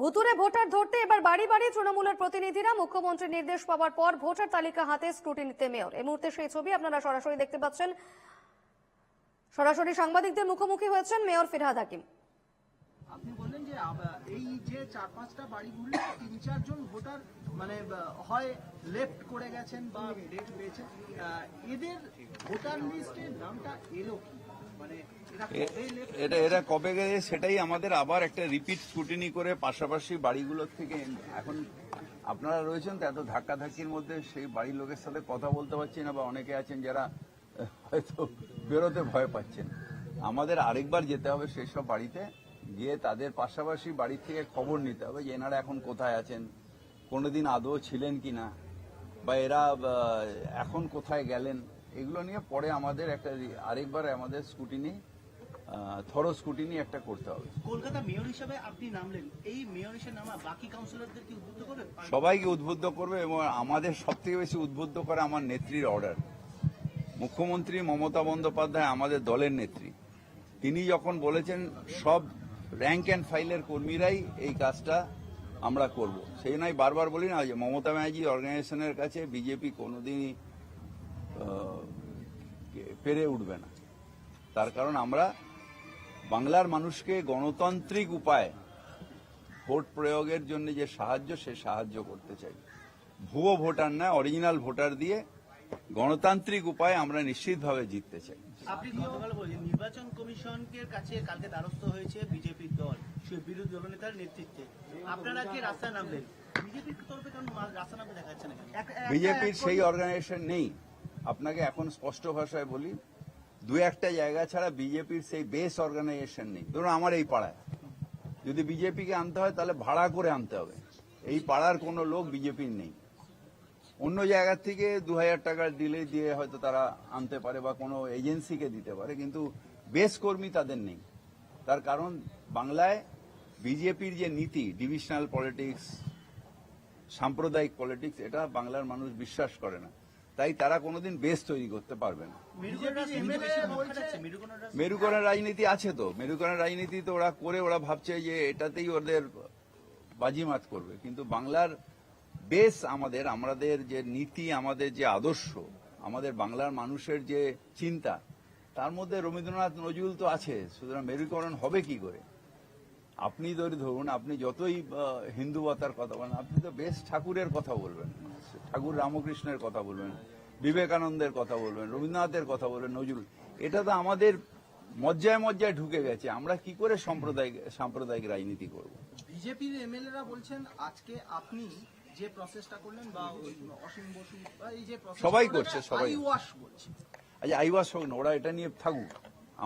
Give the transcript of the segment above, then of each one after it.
ভুতুরে ভোটার ধরতে এবার বাড়ি বাড়ি তৃণমূলের প্রতিনিধিরা মুখ্যমন্ত্রীর নির্দেশ পাওয়ার পর ভোটার তালিকা হাতে স্ক্রুটিনিতে মেয়র। এই মুহূর্তে সেই ছবি আপনারা সরাসরি দেখতে পাচ্ছেন। সরাসরি সাংবাদিকদের মুখোমুখি হয়েছেন মেয়র ফিরহাদ হাকিম। আপনি বললেন যে এই যে চার পাঁচটা বাড়ি ঘুরলে তিন চারজন ভোটার মানে হয় লেফট করে গেছেন বা ডেট পেয়েছেন এদের ভোটার লিস্টে নামটা এলো কি? মানে এটা এরা কবে গেছে সেটাই আমাদের আবার একটা রিপিট স্কুটিনি করে পাশাপাশি বাড়িগুলোর থেকে এখন আপনারা রয়েছেন তো এত ধাক্কাধাক্কির মধ্যে সেই বাড়ির লোকের সাথে কথা বলতে পারছি না বা অনেকে আছেন যারা হয়তো বেরোতে ভয় পাচ্ছেন। আমাদের আরেকবার যেতে হবে সেই সব বাড়িতে গিয়ে তাদের পাশাপাশি বাড়ি থেকে খবর নিতে হবে যে এনারা এখন কোথায় আছেন কোনোদিন আদৌ ছিলেন কি না বা এরা এখন কোথায় গেলেন এগুলো নিয়ে পরে আমাদের একটা আরেকবার আমাদের স্কুটিনি থরো স্কুটিনি একটা করতে হবে। কলকাতা মেয়র হিসেবে আপনি নামলেন। এই মেয়র হিসেবে নামা বাকি কাউন্সিলরদের কি উদ্বুদ্ধ করবে সবাইকে উদ্বুদ্ধ করবে এবং আমাদের সব থেকে বেশি উদ্বুদ্ধ করে আমার নেত্রীর অর্ডার মুখ্যমন্ত্রী মমতা বন্দ্যোপাধ্যায় আমাদের দলের নেত্রী। তিনি যখন বলেছেন সব র্যাঙ্ক অ্যান্ড ফাইলের কর্মীরাই এই কাজটা আমরা করব। সেই নয় বারবার বলি না যে মমতা ব্যানার্জি অর্গানাইজেশনের কাছে বিজেপি কোনোদিনই পেরে উঠবে না। তার কারণ আমরা বাংলার মানুষকে গণতান্ত্রিক উপায় ভোট প্রয়োগের জন্য যে সাহায্য সে সাহায্য করতে চাই। ভুয়ো ভোটার না অরিজিনাল ভোটার দিয়ে গণতান্ত্রিক উপায়ে আমরা নিশ্চিতভাবে জিততে চাই। আপনি গতকাল বলছেন নির্বাচন কমিশনের কাছে কালকে দ্বারস্থ হয়েছে বিজেপির দল সে বিরোধী দলনেতার নেতৃত্বে। আপনারা কি রাস্তায় নামলেন বিজেপির তরফে কারণ রাস্তা নামতে দেখা যাচ্ছে না কেন? বিজেপির সেই অর্গানাইজেশন নেই। আপনাকে এখন স্পষ্ট ভাষায় বলি, দু একটা জায়গা ছাড়া বিজেপির সেই বেস অর্গানাইজেশন নেই। ধরুন আমার এই পাড়ায়। যদি বিজেপিকে আনতে হয়, তাহলে ভাড়া করে আনতে হবে। এই পাড়ার কোনো লোক বিজেপির নেই। অন্য জায়গা থেকে দু হাজার টাকা ডিলে দিয়ে হয়তো তারা আনতে পারে বা কোনো এজেন্সিকে দিতে পারে, কিন্তু বেস কর্মী তাদের নেই। তার কারণ, বাংলায় বিজেপির যে নীতি ডিভিশনাল পলিটিক্স সাম্প্রদায়িক পলিটিক্স এটা বাংলার মানুষ বিশ্বাস করে না। তাই তারা কোনোদিন বেস তৈরি করতে পারবে না। মেরুকরণের রাজনীতি আছে তো। মেরুকরণের রাজনীতি তো ওরা করে ওরা ভাবছে যে এটাতেই ওদের বাজিমাত করবে। কিন্তু বাংলার বেস আমাদের আমাদের যে নীতি আমাদের যে আদর্শ আমাদের বাংলার মানুষের যে চিন্তা তার মধ্যে রবীন্দ্রনাথ নজরুল তো আছে। সুতরাং মেরুকরণ হবে কি করে? আপনি ধরে ধরুন আপনি যতই হিন্দুবতার কথা বলেন আপনি তো বেশ ঠাকুরের কথা বলবেন। ঠাকুর রামকৃষ্ণের কথা বলবেন বিবেকানন্দের কথা বলবেন রবীন্দ্রনাথের কথা বলবেন নজরুল। এটা তো আমাদের মজ্জায় মজ্জায় ঢুকে গেছে। আমরা কি করে সাম্প্রদায়িক সাম্প্রদায়িক রাজনীতি করব? বিজেপির এমএলএরা বলছেন আজকে আপনি যে প্রসেসটা করলেন বা অসীম বসু এই যে সবাই করছে, সবাই। আইওয়াশ বলছে। আচ্ছা আইওয়াস হোক না ওরা এটা নিয়ে থাকুক।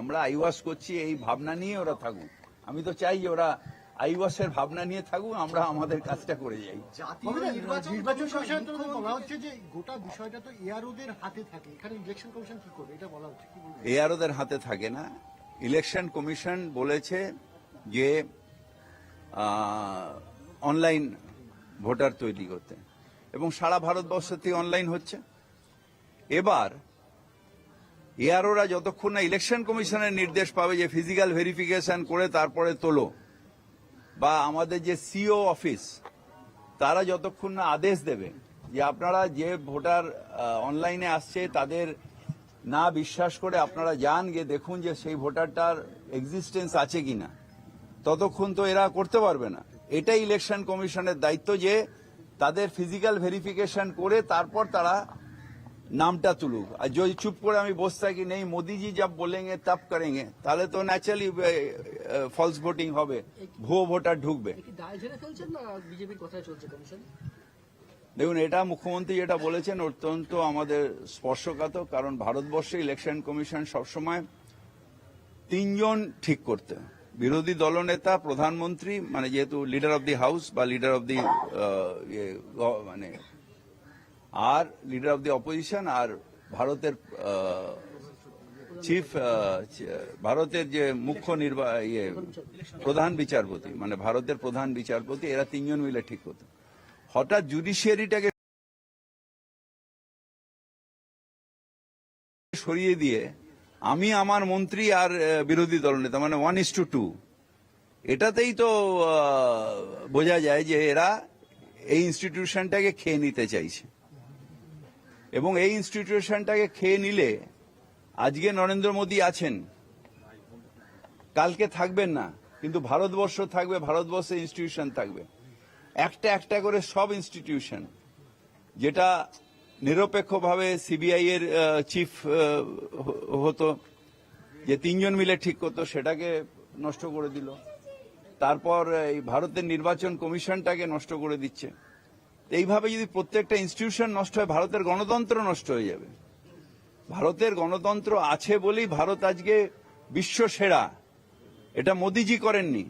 আমরা আইওয়াস করছি এই ভাবনা নিয়ে ওরা থাকুক। আমি তো চাই ওরা আইওয়াসের ভাবনা নিয়ে থাকুক আমরা আমাদের কাজটা করে যাই। গোটা বিষয়টা তো এআরওদের হাতে থাকে। এখানে ইলেকশন কমিশন কি করবে? এটা বলা হচ্ছে। এআরওদের হাতে থাকে না। ইলেকশন কমিশন বলেছে যে অনলাইন ভোটার তৈরি করতে। এবং সারা ভারতবর্ষ থেকে অনলাইন হচ্ছে। এবার এআরওরা যতক্ষণ না ইলেকশন কমিশনের নির্দেশ পাবে যে ফিজিক্যাল ভেরিফিকেশন করে তারপরে তোলো, বা আমাদের যে সিও অফিস তারা যতক্ষণ না আদেশ দেবে যে আপনারা যে ভোটার অনলাইনে আসছে, তাদের না বিশ্বাস করে আপনারা যান, গিয়ে দেখুন যে সেই ভোটারটার এক্সিস্টেন্স আছে কি না ততক্ষণ তো এরা করতে পারবে না। এটাই ইলেকশন কমিশনের দায়িত্ব যে তাদের ফিজিক্যাল ভেরিফিকেশন করে তারপর তারা নামটা তুলুক। আর যদি চুপ করে আমি বসে থাকি নেই মোদিজি যা বলেঙ্গে তব করেঙ্গে তাহলে তো ন্যাচারালি ফলস ভোটিং হবে। ভুয়ো ভোটার ঢুকবে। দেখুন এটা মুখ্যমন্ত্রী যেটা বলেছেন অত্যন্ত আমাদের স্পর্শকাতর কারণ ভারতবর্ষে ইলেকশন কমিশন সবসময় তিনজন ঠিক করতে। বিরোধী দলনেতা প্রধানমন্ত্রী মানে যেহেতু লিডার অব দি হাউস বা লিডার অব দি মানে আর লিডার অব দি অপোজিশন আর ভারতের চিফ ভারতের যে মুখ্য নির্বা ইয়ে প্রধান বিচারপতি মানে ভারতের প্রধান বিচারপতি, এরা তিনজন মিলে ঠিক করতে। হঠাৎ জুডিশিয়ারিটাকে সরিয়ে দিয়ে আমি আমার মন্ত্রী আর বিরোধী দলনেতা মানে ওয়ান ইস টু টু এটাতেই তো বোঝা যায় যে এরা এই ইনস্টিটিউশনটাকে খেয়ে নিতে চাইছে। এবং এই ইনস্টিটিউশনটাকে খেয়ে নিলে আজকে নরেন্দ্র মোদী আছেন। কালকে থাকবেন না, কিন্তু ভারতবর্ষ থাকবে, ভারতবর্ষে ইনস্টিটিউশন থাকবে। একটা একটা করে সব ইনস্টিটিউশন যেটা নিরপেক্ষভাবে সিবিআই এর চিফ হতো, যে তিনজন মিলে ঠিক করতো, সেটাকে নষ্ট করে দিল। তারপর এই ভারতের নির্বাচন কমিশনটাকে নষ্ট করে দিচ্ছে। এইভাবে যদি প্রত্যেকটা ইনস্টিটিউশন নষ্ট হয়, ভারতের গণতন্ত্র নষ্ট হয়ে যাবে। ভারতের গণতন্ত্র আছে বলেই ভারত আজকে বিশ্ব সেরা। এটা মোদিজি করেননি।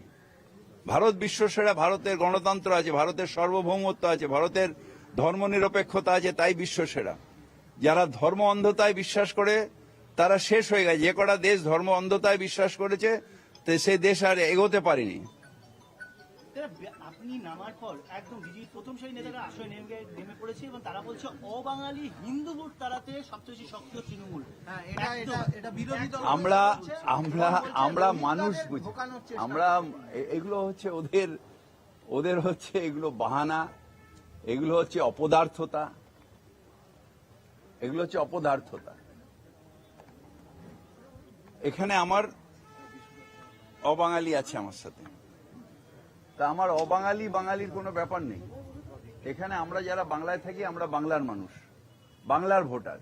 ভারত বিশ্ব সেরা, ভারতের গণতন্ত্র আছে, ভারতের সার্বভৌমত্ব আছে, ভারতের ধর্মনিরপেক্ষতা আছে, তাই বিশ্ব সেরা। যারা ধর্ম অন্ধতায় বিশ্বাস করে, তারা শেষ হয়ে গেছে। যে কটা দেশ ধর্ম অন্ধতায় বিশ্বাস করেছে সেই দেশ আর এগোতে পারেনি। আপনি নামার পর একদম বিজেপি প্রথম সারি নেতারা আশ্রয় নেমে নেমে পড়েছে এবং তারা বলছে অবাঙালি হিন্দু ভোট তাড়াতে সবচেয়ে বেশি সক্রিয় তৃণমূল। হ্যাঁ এটা এটা এটা বিরোধী দল আমরা আমরা আমরা মানুষ বুঝি। আমরা এগুলো হচ্ছে ওদের ওদের হচ্ছে এগুলো বাহানা এগুলো হচ্ছে অপদার্থতা এগুলো হচ্ছে অপদার্থতা। এখানে আমার অবাঙালি আছে আমার সাথে। তা আমার অবাঙালি বাঙালির কোনো ব্যাপার নেই। এখানে আমরা যারা বাংলায় থাকি, আমরা বাংলার মানুষ, বাংলার ভোটার।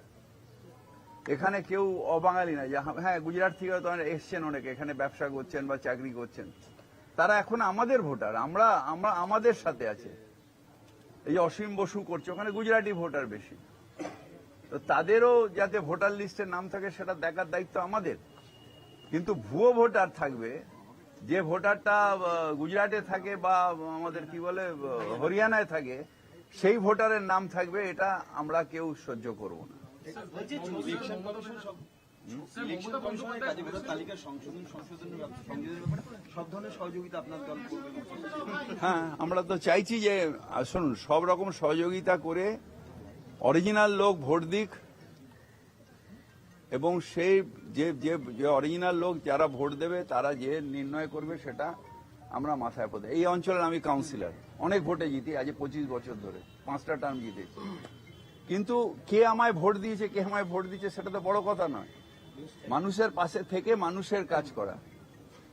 এখানে কেউ অবাঙালি না। হ্যাঁ গুজরাট থেকে হয়তো এসছেন অনেকে, এখানে ব্যবসা করছেন বা চাকরি করছেন। তারা এখন আমাদের ভোটার, আমরা আমরা আমাদের সাথে আছে। এই অসীম বসু করছে, ওখানে গুজরাটি ভোটার বেশি। তো তাদেরও যাতে ভোটার লিস্টের নাম থাকে, সেটা দেখার দায়িত্ব আমাদের। কিন্তু ভুয়ো ভোটার থাকবে যে ভোটারটা গুজরাটে থাকে বা আমাদের কি বলে হরিয়ানায় থাকে, সেই ভোটারের নাম থাকবে, এটা আমরা কেউ সহ্য করব না। হ্যাঁ আমরা তো চাইছি যে শুনুন, সব রকম সহযোগিতা করে অরিজিনাল লোক ভোট দিক এবং সেই যে যে যে অরিজিনাল লোক যারা ভোট দেবে তারা যে নির্ণয় করবে সেটা আমরা মাথায় পড়ে এই অঞ্চলের আমি কাউন্সিলর অনেক ভোটে জিতি আজ পঁচিশ বছর ধরে পাঁচটা টার্ম জিতেছি কিন্তু কে আমায় ভোট দিয়েছে কে আমায় ভোট দিয়েছে সেটা তো বড় কথা নয়। মানুষের পাশে থেকে মানুষের কাজ করা।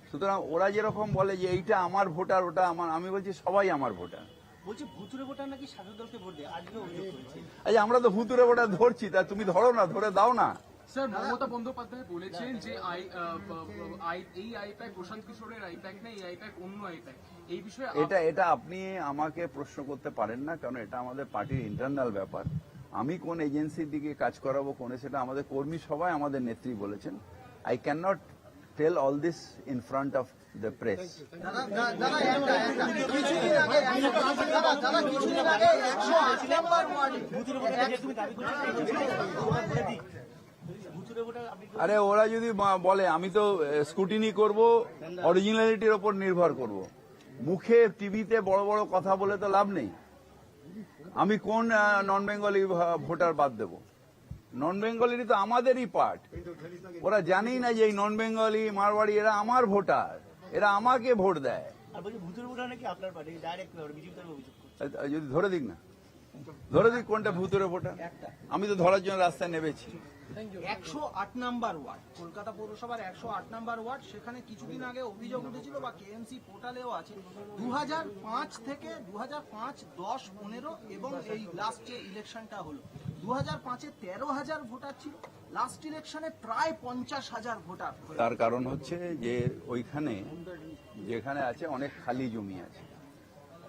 সুতরাং ওরা যেরকম বলে যে এইটা আমার ভোটার ওটা আমার আমি বলছি সবাই আমার ভোটার বলছে ভুতুরে ভোটার নাকি শাসক দলকে ভোট দেয়? আজকে অভিযোগ করেছে। আচ্ছা আমরা তো ভুতুরে ভোটার ধরছি তা তুমি ধরো না ধরে দাও না। স্যার মমতা বন্দ্যোপাধ্যায় বলেছেন যে আই আই এই আইপ্যাক প্রশান্ত কিশোরের আইপ্যাক না এই আইপ্যাক অন্য আইপ্যাক। এই বিষয়ে এটা এটা আপনি আমাকে প্রশ্ন করতে পারেন না কারণ এটা আমাদের পার্টির ইন্টারনাল ব্যাপার। আমি কোন এজেন্সির দিকে কাজ করাবো কোন সেটা আমাদের কর্মী সবাই আমাদের নেত্রী বলেছেন। I can not tell all this in front of the press কিছুদিন আগে আরে ওরা যদি বলে আমি তো স্কুটিনি করব অরিজিনালিটির ওপর নির্ভর করব। মুখে টিভিতে বড় বড় কথা বলে তো লাভ নেই। আমি কোন নন বেঙ্গলি ভোটার বাদ দেব। নন বেঙ্গলিরই তো আমাদেরই পার্ট ওরা জানেই না যে এই নন বেঙ্গলি মারওয়াড়ি এরা আমার ভোটার। এরা আমাকে ভোট দেয়। যদি ধরে দিক না। ধরে দিক কোনটা ভূতুরে ভোটার? আমি তো ধরার জন্য রাস্তায় নেমেছি। একশো আট নাম্বার ওয়ার্ড। কলকাতা পৌরসভার একশো আট নাম্বার ওয়ার্ড সেখানে কিছুদিন আগে অভিযোগ উঠেছিল বা কেএমসি পোর্টালেও আছে দু পাঁচ থেকে দু হাজার পাঁচ দশ পনেরো এবং এই লাস্ট যে ইলেকশনটা হলো দু হাজার পাঁচে তেরো হাজার ভোটার ছিল লাস্ট ইলেকশনে প্রায় পঞ্চাশ হাজার ভোটার তার কারণ হচ্ছে যে ওইখানে যেখানে আছে অনেক খালি জমি আছে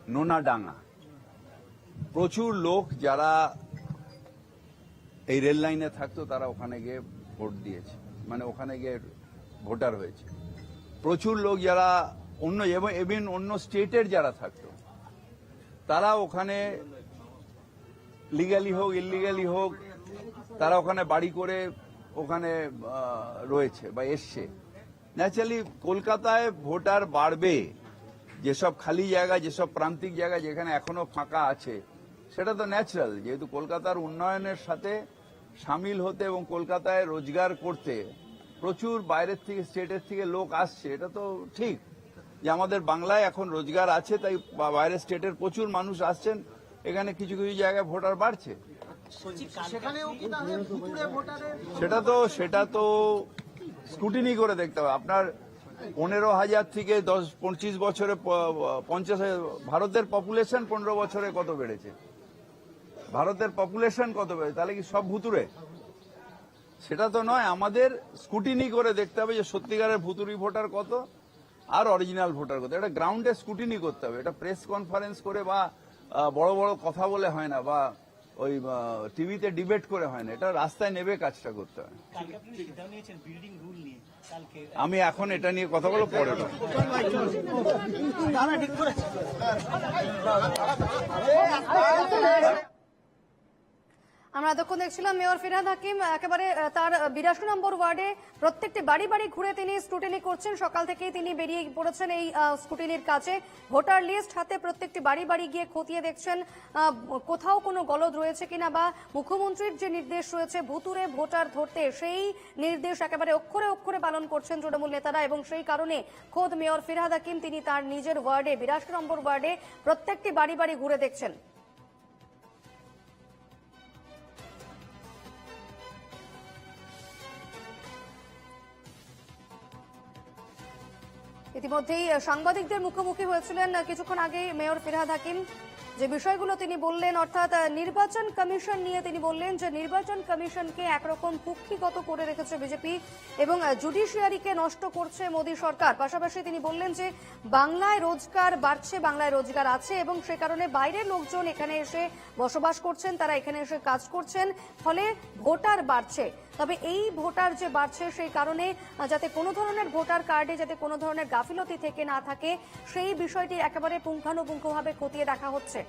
নোনা ডাঙ্গা প্রচুর লোক যারা এই রেল লাইনে থাকতো, তারা ওখানে গিয়ে ভোট দিয়েছে। মানে ওখানে গিয়ে ভোটার হয়েছে। প্রচুর লোক যারা অন্য, এবং এভিন অন্য স্টেটের যারা থাকতো, তারা ওখানে লিগালি হোক ইলিগালি হোক, তারা ওখানে বাড়ি করে ওখানে রয়েছে বা এসছে। ন্যাচারালি কলকাতায় ভোটার বাড়বে। যেসব খালি জায়গা, যেসব প্রান্তিক জায়গা যেখানে এখনও ফাঁকা আছে, সেটা তো ন্যাচারাল যেহেতু কলকাতার উন্নয়নের সাথে সামিল হতে এবং কলকাতায় রোজগার করতে প্রচুর বাইরের থেকে স্টেটের থেকে লোক আসছে এটা তো ঠিক যে আমাদের বাংলায় এখন রোজগার আছে তাই বাইরের স্টেটের প্রচুর মানুষ আসছেন এখানে কিছু কিছু জায়গায় ভোটার বাড়ছে। সেটা তো সেটা তো স্কুটিনি করে দেখতে হবে। আপনার পনেরো হাজার থেকে দশ পঁচিশ বছরে পঞ্চাশ হাজার- ভারতের পপুলেশন পনেরো বছরে কত বেড়েছে? ভারতের পপুলেশন কত বেড়েছে তাহলে কি সব ভুতুরে সেটা তো নয় আমাদের স্কুটিনি করে দেখতে হবে যে সত্যিকারের ভুতুরি ভোটার কত আর অরিজিনাল ভোটার কত। এটা গ্রাউন্ডে স্কুটিনি করতে হবে। এটা প্রেস কনফারেন্স করে বা বড় বড় কথা বলে হয় না বা ওই টিভিতে ডিবেট করে হয় না। এটা রাস্তায় নেবে কাজটা করতে হয়। কালকে আপনি সিদ্ধান্ত নিয়েছেন বিল্ডিং রুল নিয়ে। কালকে আমি এখন এটা নিয়ে কথা বলব পরে। আমরা এতক্ষণ দেখছিলাম মেয়র ফিরহাদ হাকিম, একেবারে তার বিরাশি নম্বর ওয়ার্ডে প্রত্যেকটি বাড়ি বাড়ি ঘুরে তিনি স্ক্রুটিনি করছেন। সকাল থেকেই তিনি বেরিয়ে পড়েছেন এই স্ক্রুটিনির কাছে। ভোটার লিস্ট হাতে প্রত্যেকটি বাড়ি বাড়ি গিয়ে খতিয়ে দেখছেন কোথাও কোনো গলদ রয়েছে কিনা বা মুখ্যমন্ত্রীর যে নির্দেশ রয়েছে, ভুতুরে ভোটার ধরতে সেই নির্দেশ একেবারে অক্ষরে অক্ষরে পালন করছেন তৃণমূল নেতারা এবং সেই কারণে খোদ মেয়র ফিরহাদ হাকিম তিনি তার নিজের ওয়ার্ডে, বিরাশি নম্বর ওয়ার্ডে প্রত্যেকটি বাড়ি বাড়ি ঘুরে দেখছেন। ইতিমধ্যেই সাংবাদিকদের মুখোমুখি হয়েছিলেন কিছুক্ষণ আগে মেয়র ফিরহাদ হাকিম। যে বিষয়গুলো তিনি বললেন, অর্থাৎ নির্বাচন কমিশন নিয়ে তিনি বললেন যে নির্বাচন কমিশনকে একরকম কুক্ষিগত করে রেখেছে বিজেপি এবং জুডিশিয়ারিকে নষ্ট করছে মোদী সরকার। পাশাপাশি তিনি বললেন যে বাংলায় রোজগার বাড়ছে, বাংলায় রোজগার আছে এবং সে কারণে বাইরের লোকজন এখানে এসে বসবাস করছেন, তারা এখানে এসে কাজ করছেন, ফলে ভোটার বাড়ছে। তবে এই ভোটার যে বাড়ছে সেই কারণে যাতে কোনো ধরনের ভোটার কার্ডে যাতে কোনো ধরনের গাফিলতি থেকে না থাকে, সেই বিষয়টি একেবারে পুঙ্খানুপুঙ্খভাবে খতিয়ে দেখা হচ্ছে।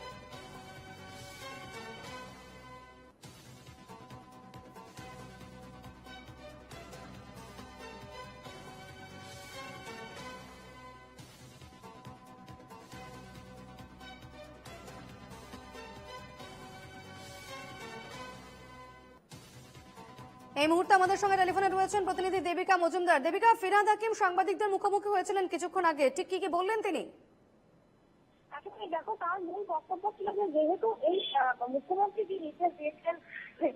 আমাদের সঙ্গে টেলিফোনে রয়েছেন প্রতিনিধি দেবিকা মজুমদার। দেবিকা ফিরহাদ হাকিম সাংবাদিকদের মুখোমুখি হয়েছিলেন কিছুক্ষণ আগে। ঠিক কি কি বললেন তিনি? আসলে দেখো, তার মূল বক্তব্য ছিল যে যেহেতু এই মুখ্যমন্ত্রী যে নির্দেশ দিয়েছেন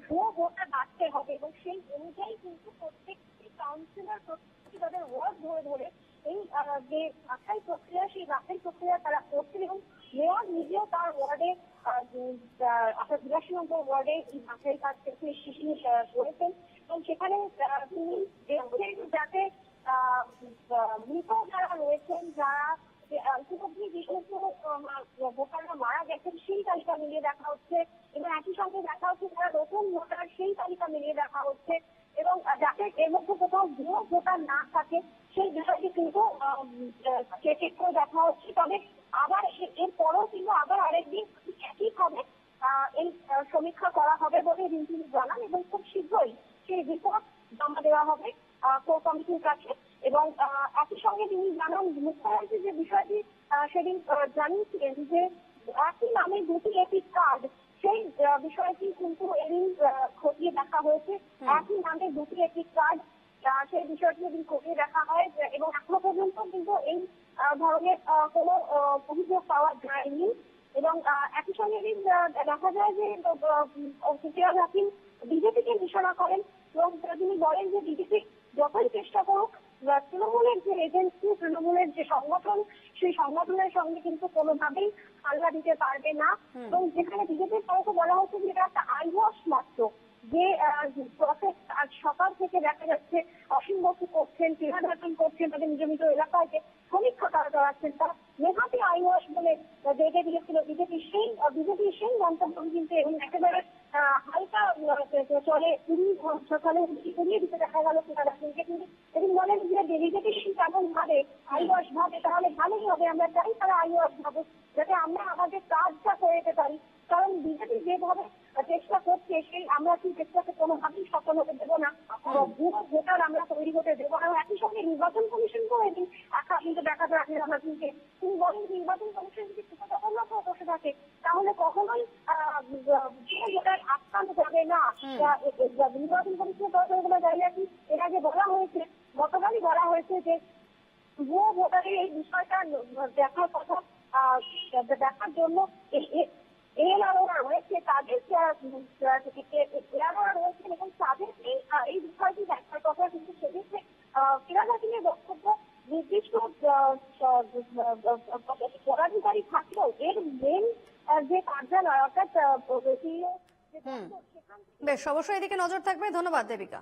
ভুয়ো ভোটে বাড়তে হবে এবং সেই অনুযায়ী কিন্তু প্রত্যেকটি কাউন্সিলর প্রত্যেকটি তাদের ওয়ার্ড ধরে ধরে এই যে বাছাই প্রক্রিয়া, সেই বাছাই প্রক্রিয়া তারা করছেন এবং মেয়র নিজেও তার ওয়ার্ডে আপনার বিরাশি নম্বর ওয়ার্ডে এই বাছাই কাজ শিশির করেছেন। এবং সেখানে তিনি দেখছেন যাতে মৃত যারা রয়েছেন যারা যে ইতিমধ্যে যে সমস্ত আহ, ভোটাররা মারা গেছেন সেই তালিকা মিলিয়ে দেখা হচ্ছে এবং একই সঙ্গে দেখা হচ্ছে যারা নতুন ভোটার সেই তালিকা মিলিয়ে দেখা হচ্ছে এবং আহ, যাতে এর মধ্যে কোথাও ভুয়ো ভোটার না থাকে সেই বিষয়টি কিন্তু চেক করে দেখা হচ্ছে তবে আবার এ- এরপরেও কিন্তু আবার আরেকদিন একইভাবে আহ, এই আহ, সমীক্ষা করা হবে বলে তিনি জানান এবং খুব শীঘ্রই সেই রিপোর্ট জমা দেওয়া হবে কোর কমিটির কাছে এবং আহ, একই সঙ্গে তিনি জানান মুখ্যমন্ত্রী যে বিষয়টি সেদিন জানিয়েছিলেন যে একই নামে দুটি এপিক কার্ড সেই বিষয়টি কিন্তু এদিন খতিয়ে দেখা হয়েছে। একই নামে দুটি এপিক কার্ড সেই বিষয়টি এদিন খতিয়ে দেখা হয় এবং এখনও পর্যন্ত কিন্তু এই ধরনের কোনো অভিযোগ পাওয়া যায়নি। এবং একই সঙ্গে এদিন দেখা যায় যে ফিজিয়াল হাকিম বিজেপিকে নিশানা করেন। এবং তিনি বলেন যে বিজেপি যতই চেষ্টা করুক বা তৃণমূলের যে এজেন্সি তৃণমূলের যে সংগঠন সেই সংগঠনের সঙ্গে কিন্তু কোনোভাবেই পাল্লা দিতে পারবে না। এবং যেখানে বিজেপির তরফে বলা হচ্ছে যে এটা একটা আইওয়াস মাত্র যে প্রসেস আজ সকাল থেকে দেখা যাচ্ছে অসীম বসু করছেন ফিরহাদ করছেন তাদের নিজ নিজ এলাকায় যে সমীক্ষা তারা চালাচ্ছেন তারা নেহাতি আইওয়াস বলে দেখে দিয়েছিল বিজেপি সেই বিজেপি সেই মন্তব্য কিন্তু এবং একেবারে হালকা চলে তুমি সকালে করিয়ে দিতে দেখা গেল ফিরহাদ কিন্তু বলেন যে ডেলিগেটেশন কেমন ভাবে, আইওয়াস ভাবে, তাহলে ভালোই হবে। আমরা চাই তারা আইওয়াস ভাবে যাতে আমরা আমাদের কাজটা করে যেতে পারি। কারণ বিজেপি যেভাবে চেষ্টা করছে সেই আমরা সেই চেষ্টাকে কোনোভাবেই সফল হতে দেবো না। ভুয়ো ভোটার আমরা তৈরি হতে দেবো না। একই সঙ্গে নির্বাচন কমিশনকেও এদিন একা কিন্তু দেখা যায় আপনি আমাদেরকে তিনি বলেন নির্বাচন কমিশন যদি কিছু বসে থাকে তাহলে কখনোই ভোটার আটকানো যাবে না। নির্বাচন কমিশনের তরফে এগুলো জায়গা কি এর আগে বলা হয়েছে গতকালই বলা হয়েছে যে ভুয়ো ভোটারের এই বিষয়টা দেখার কথা আহ, দেখার জন্য এএলআরওরা রয়েছে তাদের রয়েছেন এবং এই বিষয়টি কথা কিন্তু সেক্ষেত্রে বক্তব্য নির্দিষ্ট পদাধিকারী থাকলেও এর মেন যে কার্যালয় অর্থাৎ বেশ, অবশ্যই এদিকে নজর থাকবে। ধন্যবাদ, দেবিকা।